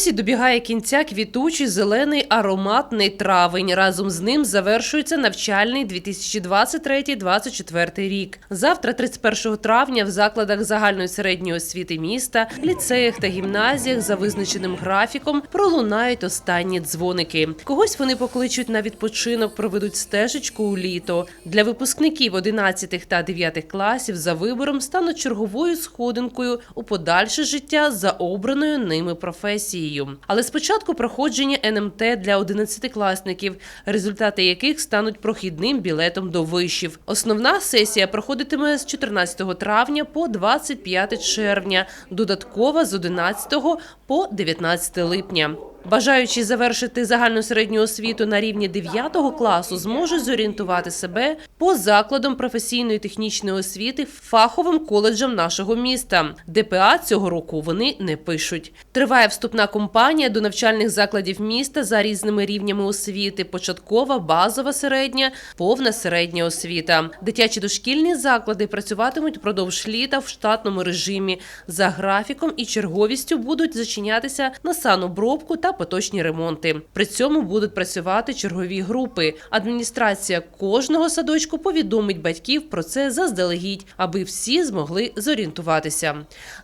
Ось добігає кінця квітучий зелений ароматний травень. Разом з ним завершується навчальний 2023-2024 рік. Завтра, 31 травня, в закладах загальної середньої освіти міста, ліцеях та гімназіях за визначеним графіком пролунають останні дзвоники. Когось вони покличуть на відпочинок, проведуть стежечку у літо. Для випускників 11 та 9 класів за вибором стануть черговою сходинкою у подальше життя за обраною ними професією. Але спочатку проходження НМТ для 11-класників, результати яких стануть прохідним білетом до вишів. Основна сесія проходитиме з 14 травня по 25 червня, додаткова з 11 по 19 липня. Бажаючи завершити загальну середню освіту на рівні 9 класу, зможуть зорієнтувати себе по закладам професійної технічної освіти фаховим коледжам нашого міста. ДПА цього року вони не пишуть. Триває вступна кампанія до навчальних закладів міста за різними рівнями освіти: початкова, базова середня, повна середня освіта. Дитячі дошкільні заклади працюватимуть впродовж літа в штатному режимі. За графіком і черговістю будуть зачинятися на санобробку та поточні ремонти. При цьому будуть працювати чергові групи. Адміністрація кожного садочку повідомить батьків про це заздалегідь, аби всі змогли зорієнтуватися.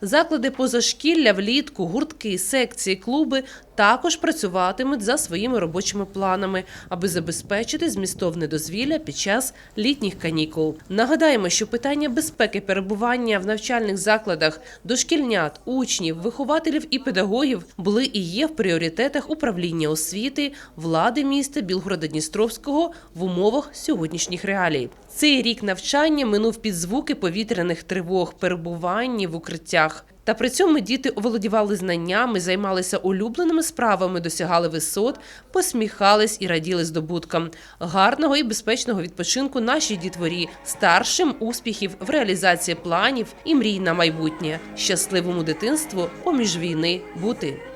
Заклади позашкілля влітку, гуртки, секції, клуби також працюватимуть за своїми робочими планами, аби забезпечити змістовне дозвілля під час літніх канікул. Нагадаємо, що питання безпеки перебування в навчальних закладах дошкільнят, учнів, вихователів і педагогів були і є в пріоритетах управління освіти влади міста Білгорода-Дністровського в умовах сьогоднішніх реалій. Цей рік навчання минув під звуки повітряних тривог, перебування в укриттях. Та при цьому діти оволодівали знаннями, займалися улюбленими справами, досягали висот, посміхались і раділи здобуткам. Гарного і безпечного відпочинку нашій дітворі, старшим успіхів в реалізації планів і мрій на майбутнє, щасливому дитинству поміж війни бути.